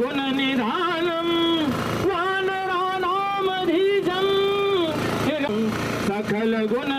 గుణ నిధానం వానరానామధీజం. సకల గుణ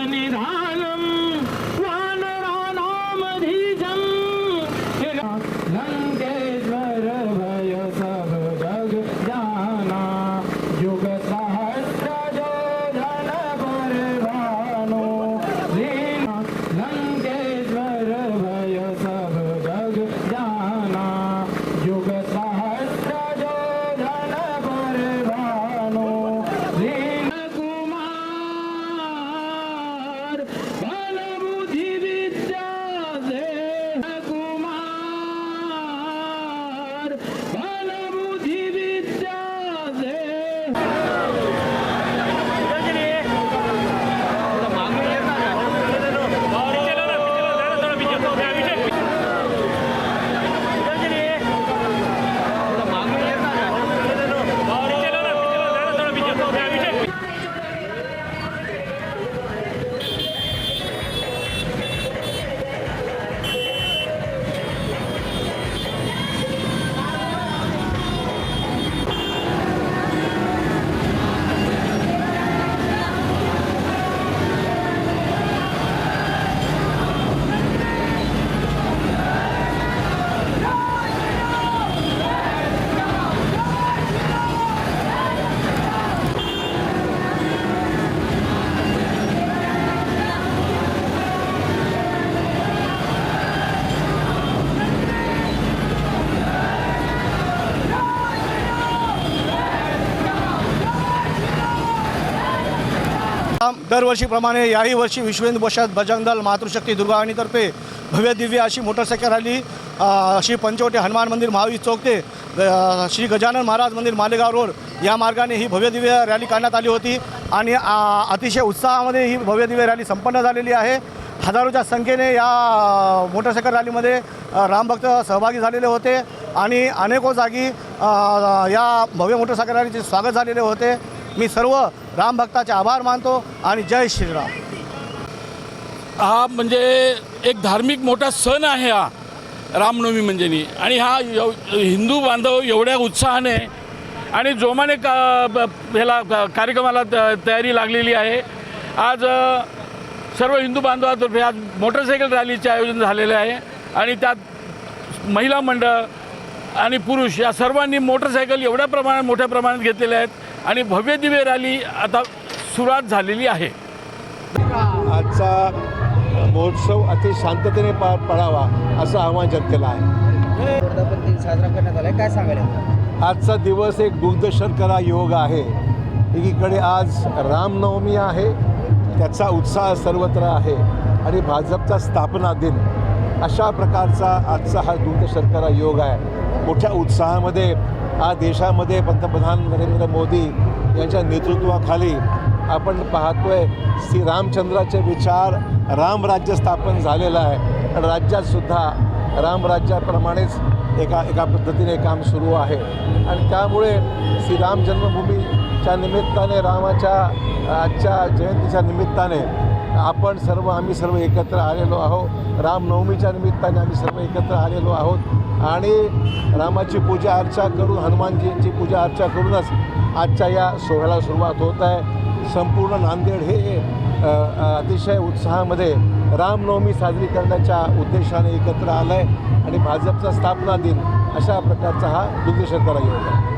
Bolsonaro. Vai! दरवर्षीप्रमाणे याही वर्षी विश्वेंद्र हिंदू परिषद बजरंग दल मातृशक्ती दुर्गावाणीतर्फे भव्य दिव्य अशी मोटरसायकल रॅली श्री पंचवटी हनुमान मंदिर महावीर चौक ते श्री गजानन महाराज मंदिर मालेगाव रोड. या मार्गाने ही भव्य दिव्य रॅली काढण्यात आली होती आणि अतिशय उत्साहामध्ये ही भव्य दिव्य रॅली संपन्न झालेली आहे. हजारोच्या संख्येने या मोटरसायकल रॅलीमध्ये रामभक्त सहभागी झालेले होते आणि अनेको जागी या भव्य मोटरसायकल रॅलीचे स्वागत झालेले होते. मी सर्व रामभक्ताचे आभार मानतो आणि जय श्रीराम. हा म्हणजे एक धार्मिक मोठा सण आहे हा रामनवमी म्हणजे आणि हा हिंदू बांधव एवढ्या उत्साहाने आणि जोमाने का ब- ह्याला का- कार्यक्रमाला त- तयारी लागलेली आहे. आज सर्व हिंदू बांधवातर्फे आज मोटरसायकल रॅलीचे आयोजन झालेले आहे. आणि त्यात महिला मंडळ आणि पुरुष या सर्वांनी मोटरसायकल एवढ्या प्रमाणात मोठ्या प्रमाणात घेतलेल्या आहेत. आणि भव्य दिव्य रॅली आता सुरुवात झालेली आहे. आजचा महोत्सव अति शांततेने पार पडावा असं आवाहन जनतेला आहे. साजरा करण्यात आलाय. काय सांगाल याबद्दल? आजचा दिवस एक दुग्धशर करा योग आहे. एकीकडे आज रामनवमी आहे. त्याचा उत्साह सर्वत्र आहे. आणि भाजपचा स्थापना दिन अशा प्रकारचा आजचा हा दुग्ध शर्करा योग आहे. मोठ्या उत्साहामध्ये हा देशामध्ये पंतप्रधान नरेंद्र मोदी यांच्या नेतृत्वाखाली आपण पाहतोय श्री रामचंद्राचे विचार रामराज्य स्थापन झालेलं आहे. आणि राज्यातसुद्धा रामराज्याप्रमाणेच एका एका पद्धतीने काम सुरू आहे. आणि त्यामुळे श्रीराम जन्मभूमीच्या निमित्ताने रामाच्या आजच्या जयंतीच्या निमित्ताने आपण सर्व आम्ही सर्व एकत्र आलेलो आहोत. रामनवमीच्या निमित्ताने आम्ही सर्व एकत्र आलेलो आहोत. आणि रामाची पूजा अर्चा करून हनुमानजींची पूजा अर्चा करूनच आजच्या या सोहळ्याला सुरुवात होत आहे. संपूर्ण नांदेड हे अतिशय उत्साहामध्ये रामनवमी साजरी करण्याच्या उद्देशाने एकत्र आलं आहे आणि भाजपचा स्थापना दिन अशा प्रकारचा हा दुग्धशर्करा योग आहे.